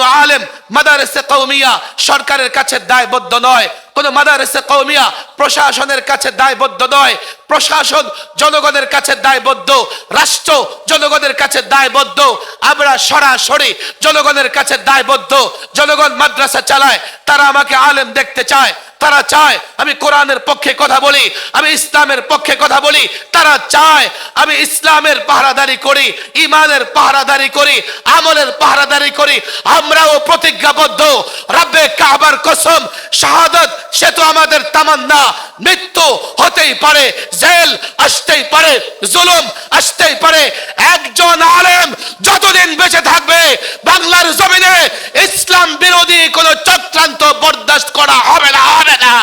কোন আলেম মাদারেসে কৌমিয়া সরকারের কাছে দায়বদ্ধ নয়। কোন মাদারেসে কৌমিয়া প্রশাসনের কাছে দায়বদ্ধ নয়। প্রশাসন জনগণের কাছে দায়বদ্ধ, রাষ্ট্র জনগণের কাছে দায়বদ্ধ। আমরা সরাসরি জনগণের কাছে দায়বদ্ধ। জনগণ মাদ্রাসা চালায়, তারা আমাকে আলেম দেখতে চায়, তারা চায় আমি কোরআনের পক্ষে কথা বলি, আমি ইসলামের পক্ষে কথা বলি, তারা চায় আমি ইসলামের পাহারাদারি করি ইমানের পাহারাদারি করি, আমলের পাহারাদারি করি। আমরাও প্রতিজ্ঞাবদ্ধ। রাব্বে কাবার কসম, শাহাদত, সে তো আমাদের তামান্না। মৃত্যু হতেই পারে, জেল আসতেই পারে, জুলুম আসতেই পারে। একজন আলেম যতদিন বেঁচে থাকবে, বাংলার জমিনে ইসলাম বিরোধী কোন চক্রান্ত বরদাস্ত করা হবে না হবে না।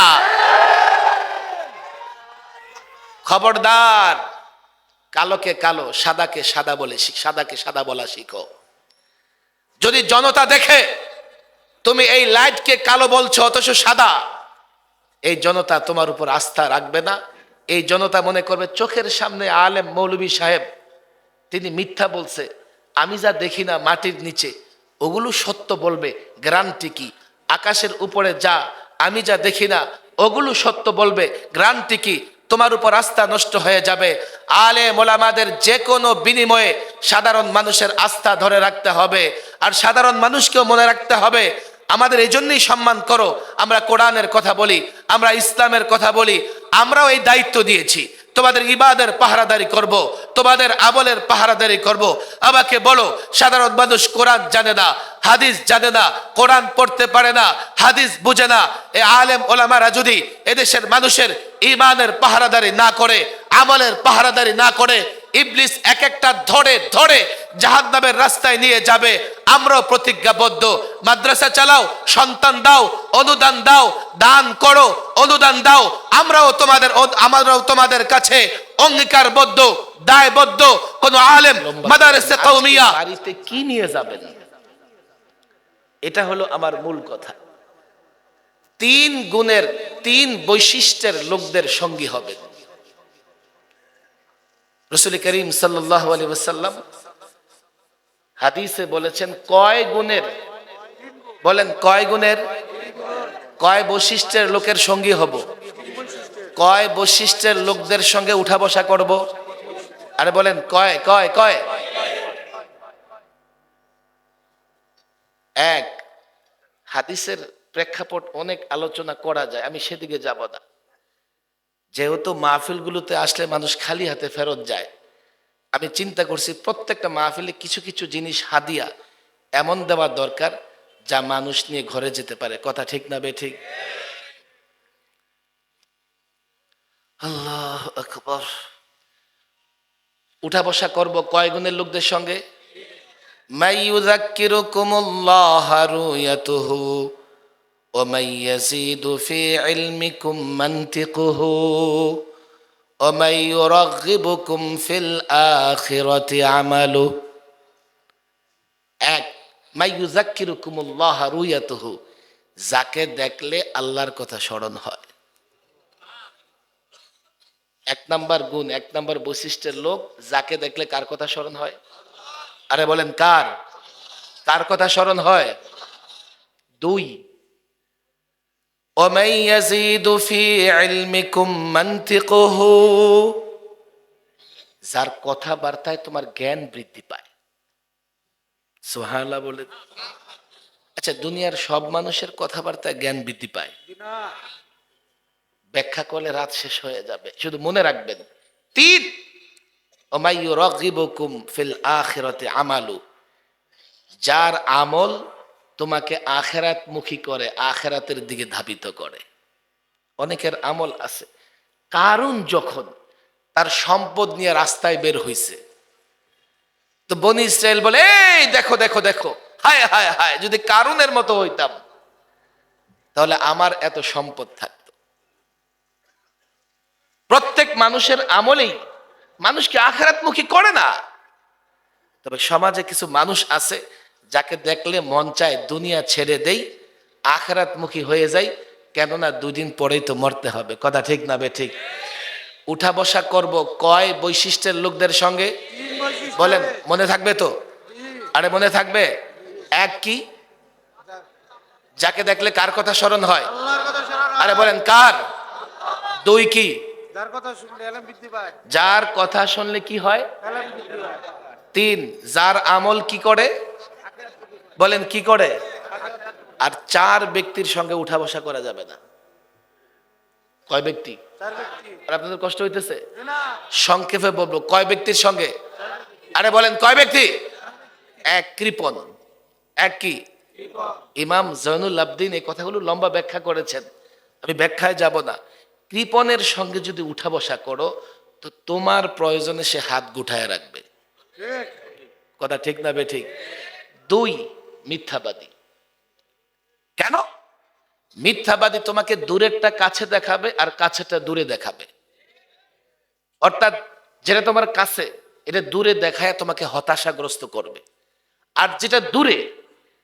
খবরদার, কালোকে কালো, সাদাকে সাদা বলে সাদাকে সাদা বলা শিখো। যদি জনতা দেখে তুমি এই লাইটকে কালো বলছো, অথচ সাদা। এই জনতা তোমার উপর আস্থা রাখবে না। এই জনতা মনে করবে চোখের সামনে আলেম মৌলভী সাহেব, তিনি মিথ্যা বলছে। আমি যা দেখি না মাটির নিচে, ওগুলো সত্য বলবে। গ্রান্টি কি? আকাশের উপরে যা, আমি যা দেখি না, ওগুলো সত্য বলবে। গ্রান্টি কি? তোমার উপর আস্থা নষ্ট হয়ে যাবে। আলে মোলামাদের যে কোনো বিনিময়ে সাধারণ মানুষের আস্থা ধরে রাখতে হবে। আর সাধারণ মানুষকেও মনে রাখতে হবে, আমাদের এই জন্যই সম্মান করো। আমরা কোরআনের কথা বলি, আমরা ইসলামের কথা বলি, আমরাও এই দায়িত্ব দিয়েছি। তোমাদের ইবাদের পাহারাদারি করব, তোমাদের আমলের পাহারাদারি করব। আমাকে বলো, সাধারণ মানুষ কোরআন জানে না, হাদিস জানে না, কোরআন পড়তে পারে না, হাদিস বুঝে না। এ আলেম ওলামারা যদি এদেশের মানুষের ইমানের পাহারাদারি না করে, আমলের পাহারাদারি না করে ইবলিস এক একটা ধরে ধরে জাহান্নামের রাস্তায় নিয়ে যাবে। আমরাও প্রতিজ্ঞাবদ্ধ। মাদ্রাসা চালাও সন্তান দাও অনুদান দাও দান করো অনুদান দাও। আমরাও তোমাদের আমরাও তোমাদের কাছে অঙ্গীকারবদ্ধ দায়বদ্ধ। কোন আলেম মাদারেসে কওমিয়া বাড়িতে কি নিয়ে যাবেন? এটা হলো আমার মূল কথা। তিন গুণের তিন বৈশিষ্ট্যের লোকদের সঙ্গী হবেন রসুল করিম সাল্লাহ আলী হাদিসে বলেছেন, কয় গুণের? বলেন, কয় গুণের? কয় বৈশিষ্ট্যের লোকের সঙ্গী হব? কয় বৈশিষ্ট্যের লোকদের সঙ্গে উঠা বসা করব? আরে বলেন, কয় কয় কয়? এক, হাদিসের প্রেক্ষাপট অনেক আলোচনা করা যায়, আমি সেদিকে যাব না। যেহেতু মাহফিলগুলোতে আসলে মানুষ খালি হাতে ফেরত যায়, আমি চিন্তা করছি প্রত্যেকটা মাহফিলে কিছু কিছু জিনিস হাদিয়া এমন দেওয়া দরকার যা মানুষ নিয়ে ঘরে যেতে পারে। কথা ঠিক না বে ঠিক? আল্লাহ আকবর। উঠা বসা করব কয় গুণের লোকদের সঙ্গে? মাইয়ুযাক্কিরুকুমুল্লাহ রুয়াতুহু ومن يزيد في علمكم منطقه ومن يرغبكم في الآخرة عمله এক মাইয়ুযাক্কিরুকুমুল্লাহ রুয়াতুহু যাকে দেখলে আল্লাহর কথা স্মরণ হয় এক নাম্বার গুণ এক নাম্বার বৈশিষ্ট্যের লোক যাকে দেখলে কার কথা স্মরণ হয় আরে বলেন কার কার কথা স্মরণ হয় দুই ومن يزيد في علمكم منطقه যার কথাবার্তায় তোমার জ্ঞান বৃদ্ধি পায় সুবহানাল্লাহ বলে আচ্ছা দুনিয়ার সব মানুষের কথাবার্তায় জ্ঞান বৃদ্ধি পায় ব্যাখ্যা করলে রাত শেষ হয়ে যাবে শুধু মনে রাখবেন তিন ওমাইয়ু রগিবকুম ফিল আখিরাতে আমালু যার আমল তোমাকে আখেরাত মুখী করে, আখেরাতের দিকে ধাবিত করে। অনেকের আমল আছে। কারণ যখন তার সম্পদ নিয়ে রাস্তায় বের হইছে। তো বনি ইসরায়েল বলে, এই দেখো দেখো দেখো, হায় হায় হায়, যদি কারুনের মতো হইতাম, তাহলে আমার এত সম্পদ থাকতো। প্রত্যেক মানুষের আমলেই মানুষকে আখেরাতমুখী করে না? তবে সমাজে কিছু মানুষ আছে যাকে দেখলে মন চায় দুনিয়া ছেড়ে দেই আখরাতমুখী হয়ে যাই কেননা দুদিন পরেই তো মরতে হবে। কথা ঠিক না বে ঠিক? উঠা বসা করব কয় বৈশিষ্ট্যের লোকদের সঙ্গে? বলেন মনে থাকবে তো? আরে মনে থাকবে? এক কি? যাকে দেখলে কার কথা স্মরণ হয়? আরে বলেন কার? দুই কি? যার কথা শুনলে কি হয়? তিন যার আমল কি করে? বলেন কি করে? আর চার ব্যক্তির সঙ্গে উঠা বসা করা যাবে না। কয় ব্যক্তি? আর আপনাদের কষ্ট হইতেছে? সংক্ষেপে বলব কয় ব্যক্তির সঙ্গে? আরে বলেন কয় ব্যক্তি? এক কৃপন এক কি? ইমাম জয়নুল আবদিন এই কথাগুলো লম্বা ব্যাখ্যা করেছেন। আমি ব্যাখ্যায় যাব না। কৃপনের সঙ্গে যদি উঠা বসা করো তো তোমার প্রয়োজনে সে হাত গুঠায় রাখবে। কথা ঠিক না বে ঠিক? দুই মিথ্যাবাদী। কেন? মিথ্যাবাদী তোমাকে দূরেরটা কাছে দেখাবে আর কাছেটা দূরে দেখাবে। অর্থাৎ যেটা তোমার কাছে, এটা দূরে দেখায় তোমাকে হতাশাগ্রস্ত করবে। আর যেটা দূরে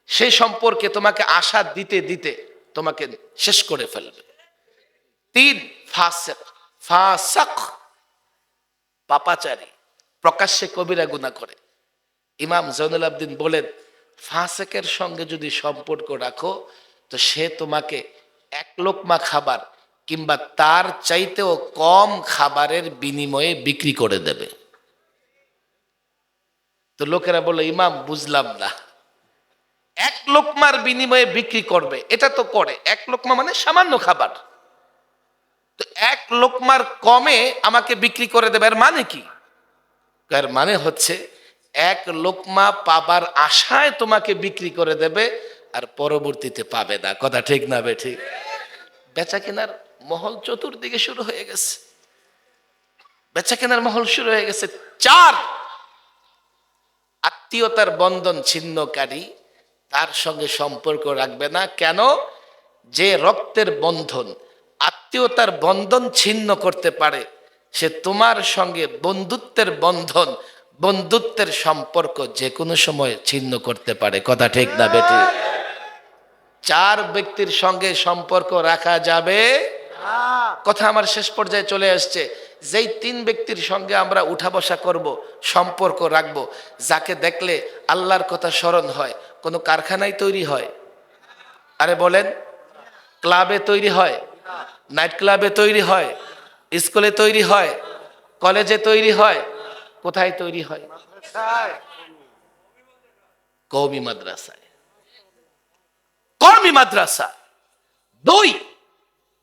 সেই সম্পর্কে তোমাকে আশা দিতে দিতে তোমাকে শেষ করে ফেলবে। তিন পাপাচারী। প্রকাশ্যে কবিরা গুণা করে। ইমাম জৈনুল আবদিন বলেন ফাসেকের সঙ্গে যদি সম্পর্ক রাখো, তো সে তোমাকে এক লোকমা খাবার কিংবা তার চাইতেও কম খাবারের বিনিময়ে বিক্রি করে দেবে। তো লোকেরা বলে ইমাম, বুঝলাম না। এক লোকমার বিনিময়ে বিক্রি করবে, এটা তো করে। এক লোকমা মানে সামান্য খাবার। তো এক লোকমার কমে আমাকে বিক্রি করে দেবে, এর মানে কি? এর মানে হচ্ছে এক লোকমা পাবার আশায় তোমাকে বিক্রি করে দেবে আর পরবর্তীতে পাবে না। কথা ঠিক না বে ঠিক? বেচা কেনার মহল চতুর্দিকে শুরু হয়ে গেছে। বেচা কেনার মহল শুরু হয়ে গেছে। চার আত্মীয়তার বন্ধন ছিন্নকারী, তার সঙ্গে সম্পর্ক রাখবে না। কেন? যে রক্তের বন্ধন, আত্মীয়তার বন্ধন ছিন্ন করতে পারে, সে তোমার সঙ্গে বন্ধুত্বের বন্ধন বন্ধুত্বের সম্পর্ক যে কোনো সময় ছিন্ন করতে পারে। কথা ঠিক না, বেটি? চার ব্যক্তির সঙ্গে সম্পর্ক রাখা যাবে? কথা আমার শেষ পর্যায়ে চলে আসছে। যেই তিন ব্যক্তির সঙ্গে আমরা উঠা বসা করব, সম্পর্ক রাখব, যাকে দেখলে আল্লাহর কথা স্মরণ হয়, কোনো কারখানায় তৈরি হয়? আরে বলেন, ক্লাবে তৈরি হয়? নাইট ক্লাবে তৈরি হয়? স্কুলে তৈরি হয়? কলেজে তৈরি হয়? কোথায় তৈরি হয়? কৌমি মাদ্রাসায়। কর্মী মাদ্রাসা। দুই,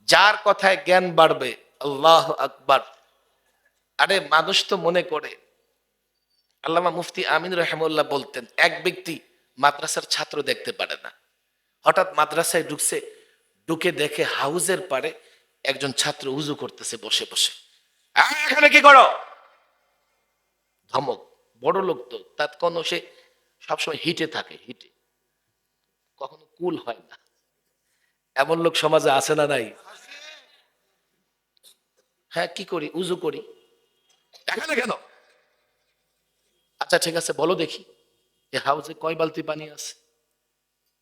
যার কথায় জ্ঞান বাড়বে, আল্লাহ আকবার। আরে, মানুষ তো মনে করে। আল্লামা মুফতি আমিন রহমুল্লাহ বলতেন, এক ব্যক্তি মাদ্রাসার ছাত্র দেখতে পারে না। হঠাৎ মাদ্রাসায় ঢুকছে, ঢুকে দেখে হাউজের পারে একজন ছাত্র উজু করতেছে বসে বসে। এখানে কি করো? ধমক বড় লোক তো কোনো সে সবসময় হিটে থাকে হিটে। কখনো কুল হয় না। এমন লোক সমাজে আছে না নাই? হ্যাঁ কি করি? উজু করি। এখানে কেন? আচ্ছা ঠিক আছে বলো দেখি। এ হাউসে কয় বালতি পানি আছে?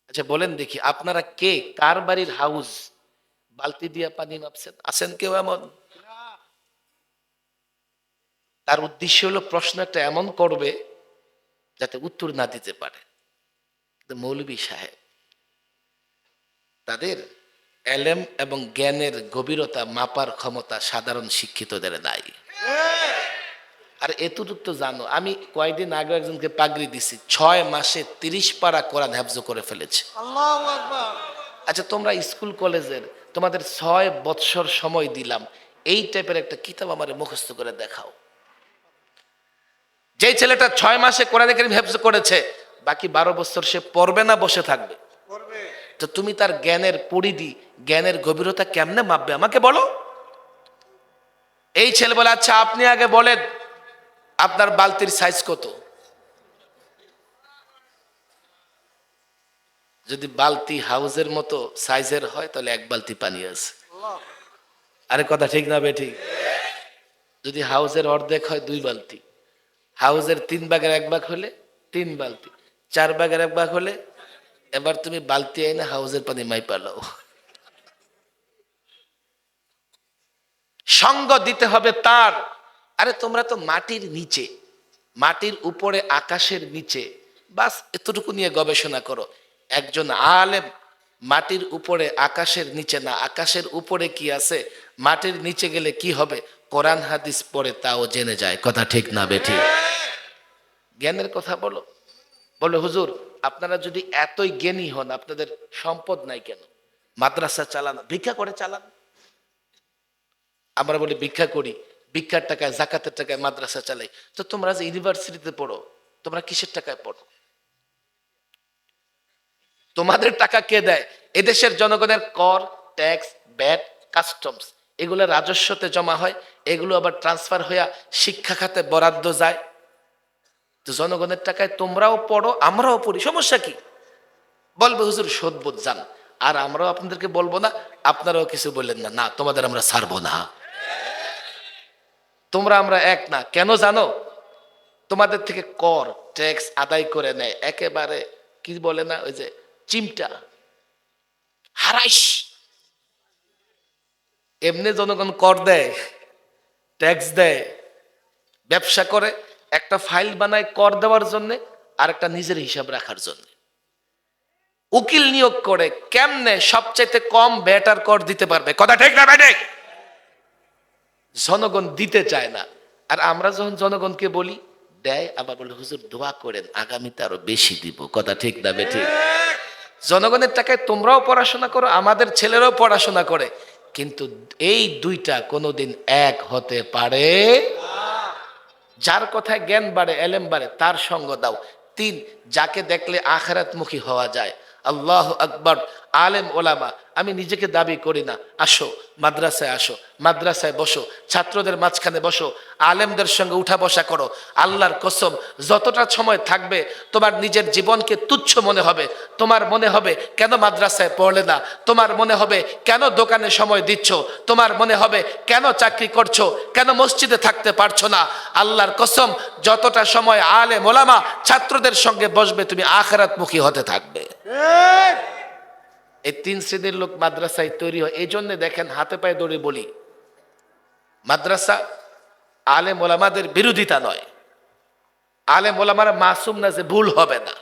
আচ্ছা বলেন দেখি আপনারা কে? কার বাড়ির হাউস বালতি দিয়া পানি মাপছেন? আছেন কেউ এমন? তার উদ্দেশ্য হলো প্রশ্ন একটা এমন করবে যাতে উত্তর না দিতে পারে। মৌলবী সাহেব তাদের এলেম এবং জ্ঞানের গভীরতা মাপার ক্ষমতা সাধারণ শিক্ষিতদের নাই। আর এতটুক তো জানো আমি কয়েকদিন আগে একজনকে পাগড়ি দিছি ছয় মাসে তিরিশ পারা কোরআন হ্যাবজ করে ফেলেছে। আচ্ছা তোমরা স্কুল কলেজের তোমাদের ছয় বৎসর সময় দিলাম এই টাইপের একটা কিতাব আমার মুখস্থ করে দেখাও। যেই ছেলেটা ছয় মাসে কোরআন কারিম হেফজ করেছে বাকি বারো বছর সে পড়বে না বসে থাকবে। তো তুমি তার জ্ঞানের পরিধি জ্ঞানের গভীরতা কেমনে মাপবে? আমাকে বলো। এই ছেলে বলে আচ্ছা আপনি আগে বলেন আপনার বালতির সাইজ কত? যদি বালতি হাউজের মতো সাইজের হয় তাহলে এক বালতি পানি আছে। আরে কথা ঠিক না বে ঠিক? যদি হাউজের অর্ধেক হয় দুই বালতি। হাউজের তিন ভাগের এক ভাগ হলে তিন বালতি, চার ভাগের এক ভাগ হলে এবার তুমি বালতি এনে হাউজের পানি মাই পালাও। সঙ্গ দিতে হবে তার। আরে তোমরা তো মাটির নিচে, মাটির উপরে, আকাশের নিচে, বাস এতটুকু নিয়ে গবেষণা করো। একজন আলেম মাটির উপরে, আকাশের নিচে না, আকাশের উপরে কি আছে? মাটির নিচে গেলে কি হবে? কোরআন হাদিস পড়ে তাও জেনে যায়, কথা ঠিক না বেঠি। জ্ঞানের কথা বলো। বলে, হুজুর, আপনারা যদি এতই জ্ঞানী হন, আপনাদের সম্পদ নাই কেন? মাদ্রাসা চালান, ভিক্ষা করে চালান? আমরা বলি, ভিক্ষা করি, ভিক্ষার টাকায়, জাকাতের টাকায় মাদ্রাসা চালাই। তো তোমরা যে ইউনিভার্সিটিতে পড়ো, তোমরা কিসের টাকায় পড়ো? তোমাদের টাকা কে দেয়? এদেশের জনগণের কর, ট্যাক্স, ব্যাট, কাস্টমস। এগুলো রাজস্বতে জমা হয়, এগুলো আবার ট্রান্সফার হইয়া শিক্ষা খাতে বরাদ্দ যায়। তো জনগণের টাকায় তোমরাও পড়ো, আমরাও পড়ি, সমস্যা কি? বলবে, হুজুর শোধবোধ যান। আর আমরাও আপনাদেরকে বলব না, আপনারাও কিছু বললেন না না, তোমাদের আমরা ছাড়বো না। তোমরা আমরা এক না। কেন জানো? তোমাদের থেকে কর ট্যাক্স আদায় করে নেয়। একেবারে, কি বলে না, ওই যে, চিমটা। হারাইস। এমনি জনগণ কর দেয় ট্যাক্স দেয় ব্যবসা করে একটা ফাইল বানায় কর দেওয়ার জন্য আর একটা নিজের হিসাব রাখার জন্য। উকিল নিয়োগ করে কেমনে সবচাইতে কম বেটার কর দিতে পারবে? কথা ঠিক না ভাই জনগণ দিতে চায় না। আর আমরা যখন জনগণকে বলি দেয় আবার বলে হুজুর দোয়া করেন আগামীতে আরও বেশি দিব। কথা ঠিক না ঠিক। জনগণের টাকায় তোমরাও পড়াশোনা করো আমাদের ছেলেরাও পড়াশোনা করে। কিন্তু এই দুইটা কোনোদিন এক হতে পারে। যার কথায় জ্ঞান বাড়ে, এলেম বাড়ে, তার সঙ্গ দাও। তিন, যাকে দেখলে আখেরাতমুখী হওয়া যায়। আল্লাহ আকবর। আলেম ওলামা, আমি নিজেকে দাবি করি না। আসো, মাদ্রাসায় আসো, মাদ্রাসায় বসো, ছাত্রদের মাঝখানে বসো, আলেমদের সঙ্গে উঠা বসা করো। আল্লাহর কসম, যতটা সময় থাকবে, তোমার নিজের জীবনকে তুচ্ছ মনে হবে। তোমার মনে হবে, কেন মাদ্রাসায় পড়লে না? তোমার মনে হবে, কেন দোকানে সময় দিচ্ছ? তোমার মনে হবে, কেন চাকরি করছ? কেন মসজিদে থাকতে পারছ না? আল্লাহর কসম, যতটা সময় আলেম ওলামা ছাত্রদের সঙ্গে বসবে, তুমি আখেরাতমুখী হতে থাকবে। এই তিন শ্রেণির লোক মাদ্রাসায় তৈরি হয়। এই জন্য দেখেন হাতে পায়ে দৌড়ে বলি। মাদ্রাসা আলে মোলামাদের বিরোধিতা নয়। আলে মোলামারা মাসুম না যে ভুল হবে না।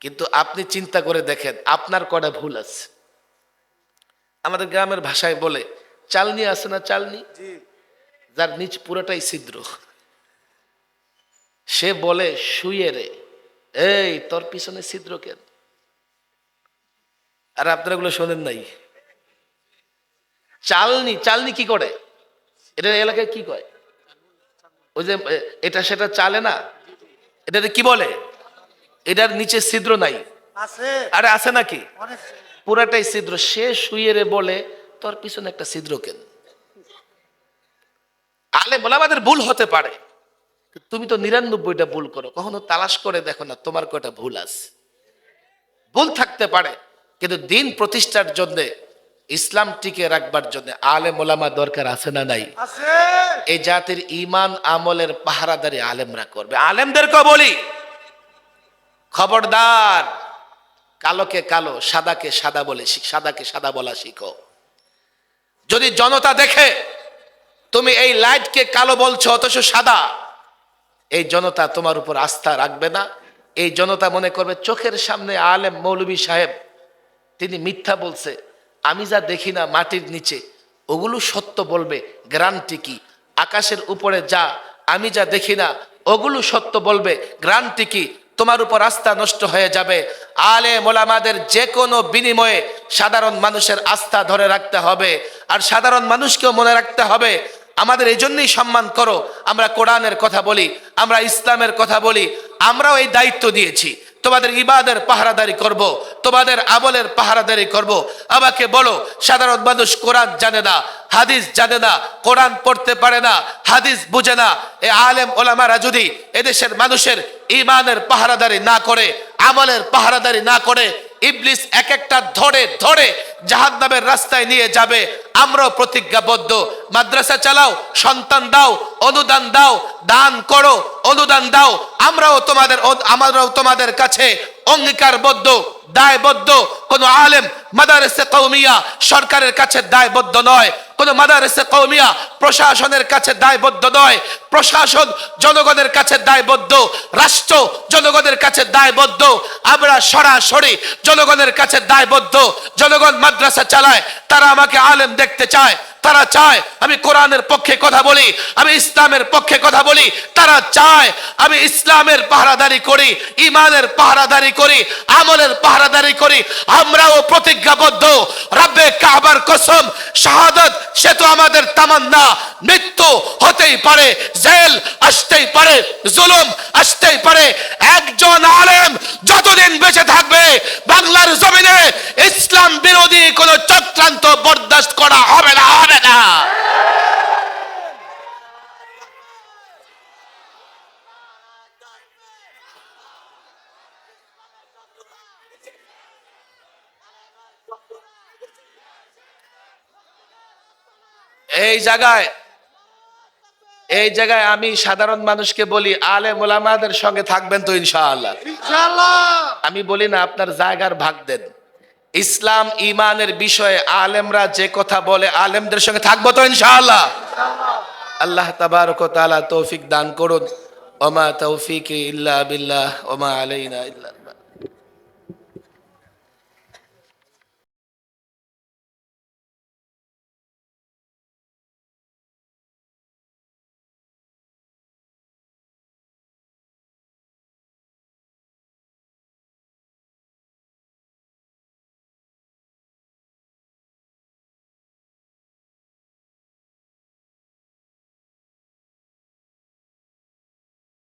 কিন্তু আপনি চিন্তা করে দেখেন আপনার কটা ভুল আছে। আমাদের গ্রামের ভাষায় বলে চালনি আছে না চালনি? যার নিচ পুরোটাই ছিদ্র। সে বলে শুয়ে রে। এই তোর পিছনে ছিদ্র কেন? আর আপনারা এগুলো শোনেন নাই। চালনি চালনি কি করে? এটা এলাকায় কি কয়? ওই যে এটা সেটা চালে না? এটাতে কি বলে? এটার নিচে ছিদ্র নাই। আরে আছে নাকি? পুরাটাই ছিদ্র। সে শুয়ে রে বলে তোর পিছনে একটা ছিদ্র কেন? আলে বলে আমাদের ভুল হতে পারে। তুমি তো নিরানব্বইটা ভুল করো। কখনো তালাশ করে দেখো না তোমার কয়টা ভুল আছে? ভুল থাকতে পারে। কিন্তু দিন প্রতিষ্ঠার জন্য ইসলাম টিকে রাখবার জন্য আলে মোলামা দরকার আছে না নাই? এই জাতির ইমান আমলের পাহারাদারি আলেমরা করবে। আলেমদেরকে বলি খবরদার কালোকে কালো সাদাকে সাদা বলে শিখ- সাদাকে সাদা বলা শিখো। যদি জনতা দেখে তুমি এই লাইটকে কালো বলছো অথচ সাদা এই জনতা তোমার উপর আস্থা রাখবে না। এই জনতা মনে করবে চোখের সামনে আলেম মৌলবী সাহেব তিনি মিথ্যা বলছে, আমি যা দেখি না মাটির নিচে, ওগুলো সত্য বলবে গ্রান্টি কি? আকাশের উপরে যা, আমি যা দেখি না, ওগুলো সত্য বলবে গ্রান্টি কি? তোমার উপর আস্থা নষ্ট হয়ে যাবে। আলে মোলামাদের যে কোনো বিনিময়ে সাধারণ মানুষের আস্থা ধরে রাখতে হবে। আর সাধারণ মানুষকেও মনে রাখতে হবে, আমাদের এই জন্যই সম্মান করো। আমরা কোরআনের কথা বলি, আমরা ইসলামের কথা বলি, আমরাও এই দায়িত্ব দিয়েছি। তোমাদের ইবাদের পাহারাদারি করব, তোমাদের আমলের পাহারাদারি করব। আমাকে বলো, সাধারণ মানুষ কোরআন জানে না, হাদিস জানে না, কোরআন পড়তে পারে না হাদিস বুঝে না। এ আলেম ওলামারা যদি এদেশের মানুষের ইমানের পাহারাদারি না করে, আমলের পাহারাদারি না করে, ইবলিস এক একটা ধরে ধরে জাহান্নামের রাস্তায় নিয়ে যাবে, আমরাও প্রতিজ্ঞাবদ্ধ। মাদ্রাসা চালাও, সন্তান দাও, অনুদান দাও, দান করো, অনুদান দাও। আমরাও তোমাদের আমরাও তোমাদের কাছে অঙ্গীকারবদ্ধ, দায়বদ্ধ, কোন আলেম মাদারেসে কৌমিয়া সরকারের কাছে দায়বদ্ধ নয়, কোন মাদারেসে কৌমিয়া প্রশাসনের কাছে দায়বদ্ধ নয়, প্রশাসন জনগণের কাছে দায়বদ্ধ, রাষ্ট্র জনগণের কাছে দায়বদ্ধ, আমরা সরাসরি জনগণের কাছে দায়বদ্ধ, জনগণ মাদ্রাসা চালায়, তারা আমাকে আলেম দেখতে চায়, তারা চায় আমি কোরআনের পক্ষে কথা বলি, আমি ইসলামের পক্ষে কথা বলি, তারা চায় আমি ইসলামের পাহারাদারি করি ইমানের পাহারাদারি করি, আমলের পাহারাদারি করি, আমরাও প্রতিজ্ঞাবদ্ধ। রাব্বে কাবার কসম, শাহাদত, সে তো আমাদের তামান্না। মৃত্যু হতেই পারে, জেল আসতেই পারে, জুলুম আসতেই পারে। একজন আলেম যতদিন বেঁচে থাকবে, বাংলার জমিনে ইসলাম বিরোধী কোন চক্রান্ত বরদাস্ত করা হবে না হবে না। এই জায়গায় এই জায়গায় আমি সাধারণ মানুষকে বলি আলে মোলামাদের সঙ্গে থাকবেন তো ইনশাআল্লাহ। আমি বলি না আপনার জায়গার ভাগ দেন। ইসলাম ইমানের বিষয়ে আলেমরা যে কথা বলে আলেমদের সঙ্গে থাকব তো ইনশাআল্লাহ। আল্লাহ তাবারক তাআলা তৌফিক দান করুন। ওমা তৌফিক ইল্লা বিল্লাহ ওমা আলাইনা ইল্লা।